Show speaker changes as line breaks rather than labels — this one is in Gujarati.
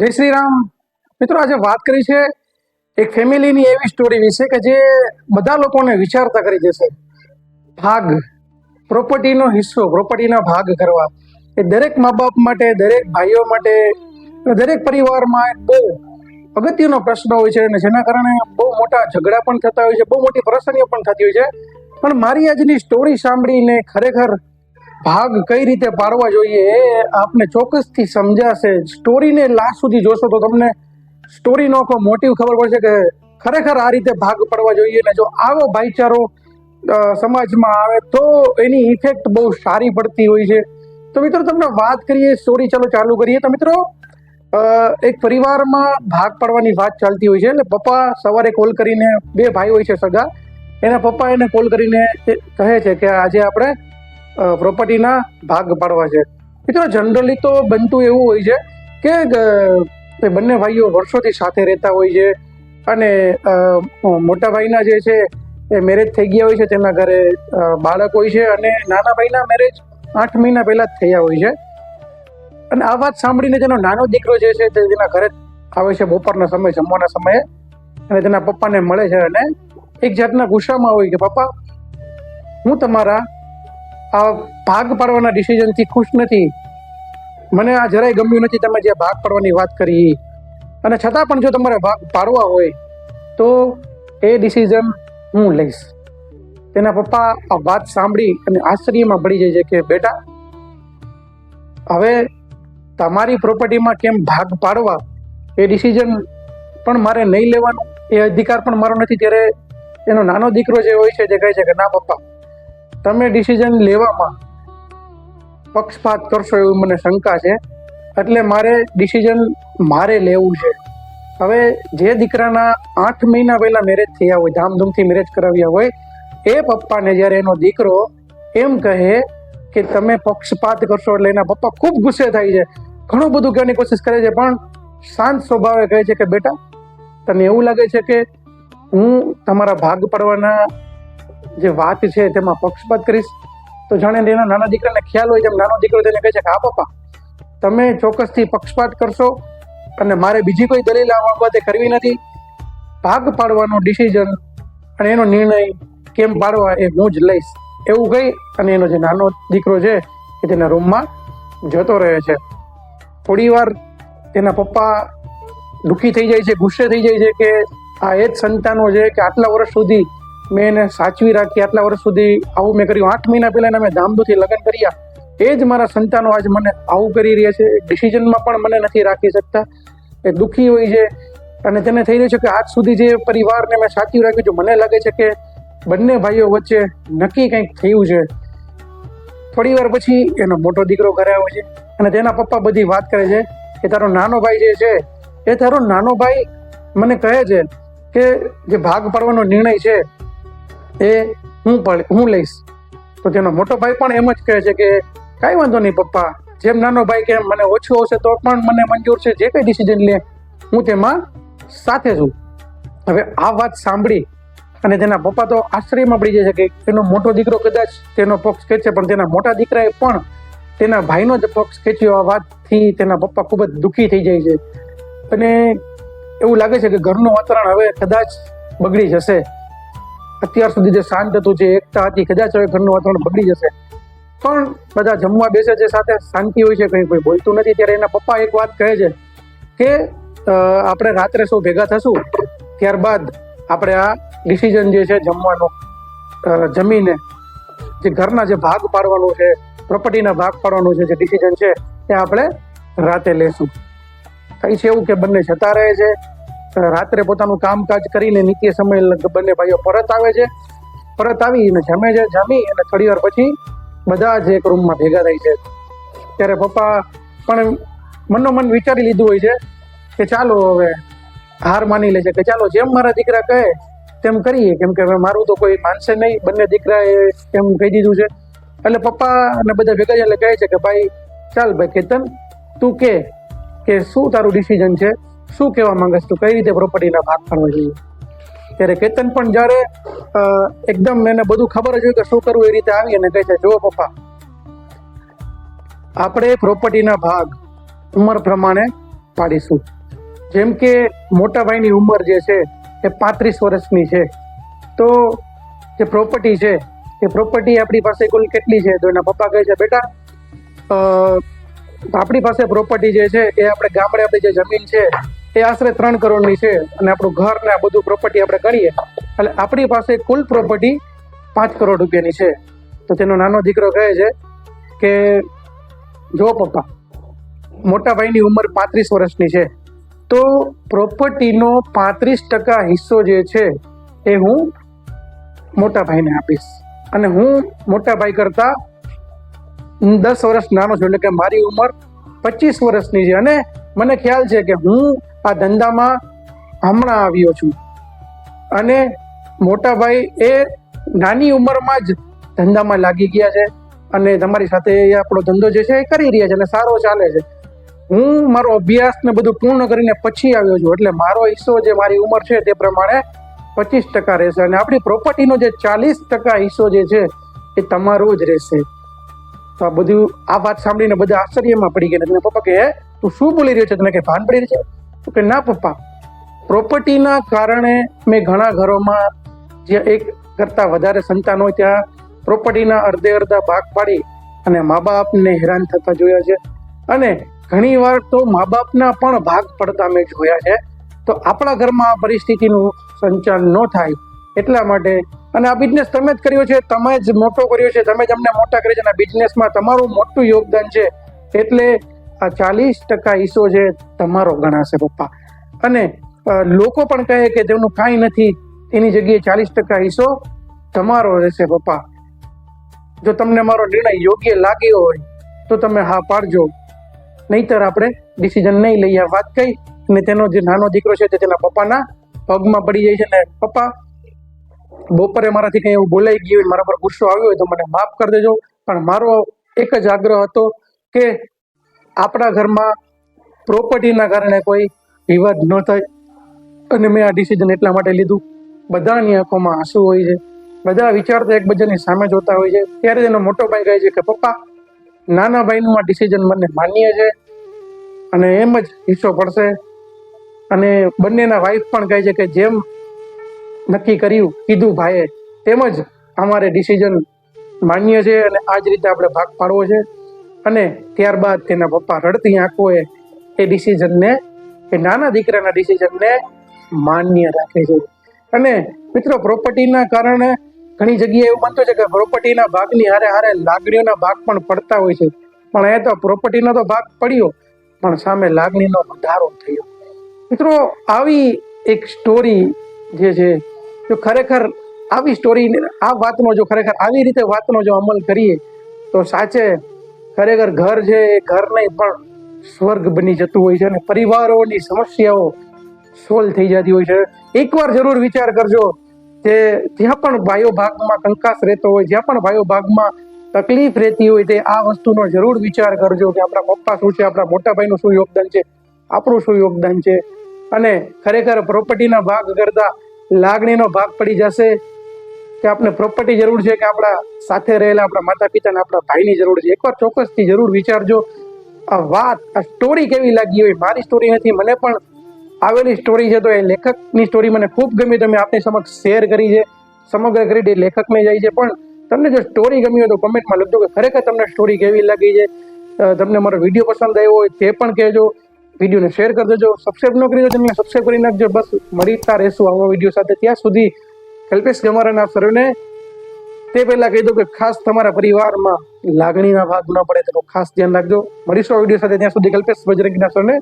જય શ્રી રામ મિત્રો, આજે વાત કરી છે એક ફેમિલીની એવી સ્ટોરી વિશે કે જે બધા લોકોને વિચારતા કરી દેશે. ભાગ પ્રોપર્ટીનો હિસ્સો પ્રોપર્ટીના ભાગ કરવા. એ દરેક મા બાપ માટે, દરેક ભાઈઓ માટે, દરેક પરિવારમાં બહુ અગત્યનો પ્રશ્ન હોય છે અને જેના કારણે બહુ મોટા ઝઘડા પણ થતા હોય છે, બહુ મોટી પરેશાનીઓ પણ થતી હોય છે. પણ મારી આજની સ્ટોરી સાંભળીને ખરેખર ભાગ કઈ રીતે પાડવા જોઈએ એ આપને ચોક્કસથી સમજાશે. સ્ટોરીને લાસ્ટ સુધી જોશો તો તમને સ્ટોરીનો આખો મોટિવ ખબર પડશે કે ખરેખર આ રીતે ભાગ પડવા જોઈએ ને જો આવો ભાઈચારો સમાજમાં આવે તો એની ઇફેક્ટ બહુ સારી પડતી હોય છે. તો મિત્રો તમને વાત કરીએ સ્ટોરી ચાલો ચાલુ કરીએ. તો મિત્રો એક પરિવારમાં ભાગ પાડવાની વાત ચાલતી હોય છે. એટલે પપ્પા સવારે કોલ કરીને બે ભાઈ હોય છે સગા. એના પપ્પા એને કોલ કરીને કહે છે કે આજે આપણે પ્રોપર્ટીના ભાગ પાડવા છે. મિત્રો જનરલી તો બનતું એવું હોય છે કે બંને ભાઈઓ વર્ષોથી સાથે રહેતા હોય છે અને મોટા ભાઈના જે છે એ મેરેજ થઈ ગયા હોય છે. તેમના ઘરે બાળક હોય છે અને નાના ભાઈના મેરેજ આઠ મહિના પહેલા જ થયા હોય છે. અને આ વાત સાંભળીને તેનો નાનો દીકરો જે છે તે તેના ઘરે આવે છે બપોરના સમયે, જમવાના સમયે અને તેના પપ્પાને મળે છે અને એક જાતના ગુસ્સામાં હોય કે, પપ્પા, હું તમારા આ ભાગ પાડવાના ડિસિઝનથી ખુશ નથી. મને આ જરાય ગમ્યું નથી તમે જે ભાગ પાડવાની વાત કરી. અને છતાં પણ જો તમારે ભાગ પાડવા હોય, તો એ ડિસિઝન હું લઈશ. તેના પપ્પા આ વાત સાંભળી અને આશ્ચર્યમાં પડી જાય છે કે, બેટા, હવે તમારી પ્રોપર્ટીમાં કેમ ભાગ પાડવા? એ ડિસિઝન પણ મારે નહીં લેવાનું. એ અધિકાર પણ મારો નથી. ત્યારે એનો નાનો દીકરો જે હોય છે, જે કહે છે કે, ના, પપ્પા તમે ડિસિઝન લેવામાં પક્ષપાત કરશો એવું મને શંકા છે. એટલે મારે ડિસિઝન મારે લેવું છે. હવે જે દીકરાના આઠ મહિના પહેલા મેરેજ થયા હોય, ધામધૂમથી મેરેજ કરાવ્યા હોય, એ પપ્પાને જ્યારે એનો દીકરો એમ કહે કે તમે પક્ષપાત કરશો એટલે એના પપ્પા ખૂબ ગુસ્સે થાય છે. ઘણું બધું કહેવાની કોશિશ કરે છે, પણ શાંત સ્વભાવે કહે છે કે, બેટા, તને એવું લાગે છે કે હું તમારા ભાગ પડવાના જે વાત છે તેમાં પક્ષપાત કરીશ. તો જાણે એના નાના દીકરાને ખ્યાલ હોય તેમ નાનો દીકરો તેને કહે છે કે, હા, પપ્પા, તમે ચોક્કસથી પક્ષપાત કરશો અને મારે બીજી કોઈ દલીલ આ બાબતે કરવી નથી. ભાગ પાડવાનો ડિસિઝન અને એનો નિર્ણય કેમ પાડવા એ હું જ લઈશ. એવું કહી અને એનો જે નાનો દીકરો છે એ તેના રૂમમાં જતો રહે છે. થોડી વાર તેના પપ્પા દુઃખી થઈ જાય છે, ગુસ્સે થઈ જાય છે કે આ એ જ સંતાનો છે કે આટલા વર્ષ સુધી મેં એને સાચવી રાખી આટલા વર્ષ સુધી આવું મેં કર્યું. આઠ મહિના પહેલા મેં ધામધૂથી લગ્ન કર્યા. એ જ મારા સંતાનો આજ મને આવું કરી રહ્યા છે. ડિસિઝનમાં પણ મને નથી રાખી શકતા. એ દુઃખી હોય છે. અને તેને થઈ રહ્યું છે કે આજ સુધી જે પરિવારને મેં સાચવી રાખ્યું છે, મને લાગે છે કે બંને ભાઈઓ વચ્ચે નક્કી કંઈક થયું છે. થોડી વાર પછી એનો મોટો દીકરો ઘરે આવે છે અને તેના પપ્પા બધી વાત કરે છે કે તારો નાનો ભાઈ જે છે, એ તારો નાનો ભાઈ મને કહે છે કે જે ભાગ પાડવાનો નિર્ણય છે એ હું હું લઈશ. તો તેનો મોટો ભાઈ પણ એમ જ કહે છે કે, કાંઈ વાંધો નહીં પપ્પા, જેમ નાનો ભાઈ કે મને ઓછું આવશે તો પણ મને મંજૂર છે જે કંઈ ડિસિઝન લે, હું તેમાં સાથે છું. હવે આ વાત સાંભળી અને તેના પપ્પા તો આશ્ચર્યમાં પડી છે કે તેનો મોટો દીકરો કદાચ તેનો પક્ષ ખેંચે, પણ તેના મોટા દીકરાએ પણ તેના ભાઈનો જ પક્ષ ખેંચ્યો આ વાતથી તેના પપ્પા ખૂબ જ દુઃખી થઈ જાય છે. અને એવું લાગે છે કે ઘરનું વાતાવરણ હવે કદાચ બગડી જશે. અત્યાર સુધી જે શાંત હતું, જે એકતા હતી, કદાચ હવે ઘરનું વાતાવરણ બગડી જશે. પણ બધા જમવા બેસે છે સાથે, શાંતિ હોય છે, કંઈ કોઈ બોલતું નથી. ત્યારે એના પપ્પા એક વાત કહે છે કે આપણે રાત્રે સૌ ભેગા થશું, ત્યારબાદ આપણે આ ડિસિઝન જે છે જમવાનો જમીને જે ઘરના જે ભાગ પાડવાનો છે પ્રોપર્ટીના ભાગ પાડવાનો છે, જે ડિસિઝન છે, એ આપણે રાતે લેશું. થાય છે એવું કે બંને જતા રહે છે. રાત્રે પોતાનું કામકાજ કરીને નીચે સમય બંને ભાઈઓ પરત આવે છે. પરત આવીને જમે છે, જમી અને થોડી વાર પછી બધા જ એક રૂમમાં ભેગા થાય છે. ત્યારે પપ્પા પણ મનોમન વિચારી લીધું હોય છે કે ચાલો હવે હાર માની લે છે કે ચાલો જેમ મારા દીકરા કહે તેમ કરીએ. કેમ કે હવે મારું તો કોઈ માનશે નહીં. બંને દીકરાએ એમ કહી દીધું છે. એટલે પપ્પા અને બધા ભેગા એટલે કહે છે કે ભાઈ ચાલ ભાઈ કેતન, તું કે શું તારું ડિસિઝન છે? શું કહેવા માંગે તું? કઈ રીતે પ્રોપર્ટીના ભાગ પાડવા જોઈએ? ત્યારે કેતન પણ જ્યારે એકદમ એને બધું ખબર જ હોય કે શું કરવું એ રીતે આવી અને કહે છે જુઓ પપ્પા, આપણે પ્રોપર્ટીના ભાગ ઉંમર પ્રમાણે પાડીશું. જેમ કે મોટા ભાઈની ઉંમર જે છે, એ પાંત્રીસ વર્ષની છે. તો જે પ્રોપર્ટી છે, એ પ્રોપર્ટી આપણી પાસે કુલ કેટલી છે? તો એના પપ્પા કહે છે, બેટા આપણી પાસે પ્રોપર્ટી જે છે, એ આપણે ગામડે આપણી જે જમીન છે એ આશરે ત્રણ કરોડની છે અને આપણું ઘર ને આ બધું પ્રોપર્ટી આપણે કરીએ, એટલે આપણી પાસે કુલ પ્રોપર્ટી પાંચ કરોડ રૂપિયાની છે. તો તેનો નાનો દીકરો કહે છે કે, જો પપ્પા, મોટા ભાઈની ઉંમર પાંત્રીસ વર્ષની છે, તો પ્રોપર્ટીનો પાંત્રીસ ટકા હિસ્સો જે છે એ હું મોટા ભાઈને આપીશ. અને હું મોટા ભાઈ કરતા દસ વર્ષ નાનો છું, એટલે કે મારી ઉંમર પચીસ વર્ષની છે. અને મને ખ્યાલ છે કે હું આ ધંધામાં હમણાં આવ્યો છું. અને મોટા ભાઈ એ નાની ઉંમરમાં જ ધંધામાં લાગી ગયા છે અને તમારી સાથે આપણો ધંધો જે છે એ કરી રહ્યા છે અને સારો ચાલે છે. હું મારો અભ્યાસ ને બધું પૂર્ણ કરીને પછી આવ્યો છું. એટલે મારો હિસ્સો જે મારી ઉંમર છે તે પ્રમાણે પચીસ ટકા રહેશે અને આપણી પ્રોપર્ટીનો જે ચાલીસ ટકા હિસ્સો જે છે એ તમારો જ રહેશે. તો આ બધું આ વાત સાંભળીને બધા આશ્ચર્યમાં પડી ગયા. અને પપ્પા કે તું શું બોલી રહ્યો છે? તને કે ભાન પડી રહ્યું છે. તો કે, ના, પપ્પા પ્રોપર્ટીના કારણે મેં ઘણા ઘરોમાં જે એક કરતાં વધારે સંતાન હોય ત્યાં પ્રોપર્ટીના અડધે અડધા ભાગ પાડી અને મા બાપને હેરાન થતા જોયા છે. અને ઘણી વાર તો મા બાપના પણ ભાગ પડતા મેં જોયા છે. તો આપણા ઘરમાં આ પરિસ્થિતિનું સંચાલન ન થાય એટલા માટે અને આ બિઝનેસ તમે જ કર્યો છે, તમે જ મોટો કર્યો છે, તમે જ અમને મોટા કર્યા છે અને બિઝનેસમાં તમારું મોટું યોગદાન છે. એટલે આ ચાલીસ ટકા હિસ્સો છે તમારો ગણાશે પપ્પા. અને લોકો પણ કહે કે તેમનું કાંઈ નથી, એની જગ્યાએ ચાલીસ ટકા હિસ્સો તમારો રહેશે પપ્પા. જો તમને મારો નિર્ણય યોગ્ય લાગ્યો હોય, તો તમે હા પાડજો. નહીતર આપણે ડિસિઝન નહીં લઈએ. વાત કહી અને તેનો જે નાનો દીકરો છે તે તેના પપ્પાના પગમાં પડી જાય છે ને, પપ્પા, બપોરે મારાથી કંઈ એવું બોલાઈ ગયું હોય મારા પર ગુસ્સો આવ્યો હોય તો મને માફ કરી દેજો. પણ મારો એક જ આગ્રહ હતો કે આપણા ઘરમાં પ્રોપર્ટીના કારણે કોઈ વિવાદ ન થાય. અને મેં આ ડિસિઝન એટલા માટે લીધું. બધાની આંખોમાં આંસુ હોય છે. બધા વિચારતા એકબીજાની સામે જોતા હોય છે. ત્યારે તેનો મોટો ભાઈ કહે છે કે, પપ્પા, નાના ભાઈનું આ ડિસિઝન મને માન્ય છે. અને એમ જ હિસ્સો પડશે. અને બંનેના વાઈફ પણ કહે છે કે, જેમ નક્કી કર્યું, કીધું ભાઈએ, તેમ જ અમારે ડિસિઝન માન્ય છે અને આ જ રીતે આપણે ભાગ પાડવો છે. અને ત્યારબાદ તેના પપ્પા રડતી આંખોએ એ ડિસિઝનને એ નાના દીકરાના ડિસિઝનને માન્ય રાખે છે. અને મિત્રો પ્રોપર્ટીના કારણે ઘણી જગ્યાએ એવું બનતું છે કે પ્રોપર્ટીના ભાગની હારે હારે લાગણીઓના ભાગ પણ પડતા હોય છે. પણ એ તો પ્રોપર્ટીનો તો ભાગ પડ્યો, પણ સામે લાગણીનો વધારો થયો. મિત્રો, આવી એક સ્ટોરી જે છે, જો ખરેખર આવી સ્ટોરી આ વાતનો જો ખરેખર આવી રીતે વાતનો જો અમલ કરીએ, તો સાચે ખરેખર ઘર છે એ ઘર નહીં, પણ સ્વર્ગ બની જતું હોય છે અને પરિવારોની સમસ્યાઓ સોલ્વ થઈ જતી હોય છે. એકવાર જરૂર વિચાર કરજો કે જ્યાં પણ ભાઈઓ ભાગમાં કંકાસ રહેતો હોય, જ્યાં પણ ભાઈઓ ભાગમાં તકલીફ રહેતી હોય, તે આ વસ્તુનો જરૂર વિચાર કરજો કે આપણા પપ્પા શું છે, આપણા મોટા ભાઈનું શું યોગદાન છે, આપણું શું યોગદાન છે. અને ખરેખર પ્રોપર્ટીના ભાગ કરતા લાગણીનો ભાગ પડી જશે. કે આપણે પ્રોપર્ટી જરૂર છે કે આપણા સાથે રહેલા આપણા માતા પિતાને આપણા ભાઈની જરૂર છે? એકવાર ચોક્કસથી જરૂર વિચારજો. આ વાત, આ સ્ટોરી કેવી લાગી હોય? મારી સ્ટોરી નથી, મને પણ આવેલી સ્ટોરી છે તો એ લેખકની સ્ટોરી મને ખૂબ ગમી. તમે આપની સમક્ષ શેર કરી છે, સમગ્ર ક્રેડિટ લેખકને જાય છે. પણ તમને જો સ્ટોરી ગમી હોય તો કમેન્ટમાં લખજો કે ખરેખર તમને સ્ટોરી કેવી લાગી છે. તમને મારો વીડિયો પસંદ આવ્યો હોય તે પણ કહેજો. વિડીયોને શેર કરી દેજો. સબસ્ક્રાઈબ ન કરી દો તમે સબસ્ક્રાઈબ કરી નાખજો. બસ મળીતા રહેશું આવા વીડિયો સાથે. ત્યાં સુધી કલ્પેશ ગમારાના સર્વને તે પહેલા કહી દઉં કે ખાસ તમારા પરિવારમાં લાગણીના ભાગ ન પડે તેનું ખાસ ધ્યાન રાખજો. મળીશું આ વીડિયો સાથે ત્યાં સુધી કલ્પેશ બજરંગીના સરને.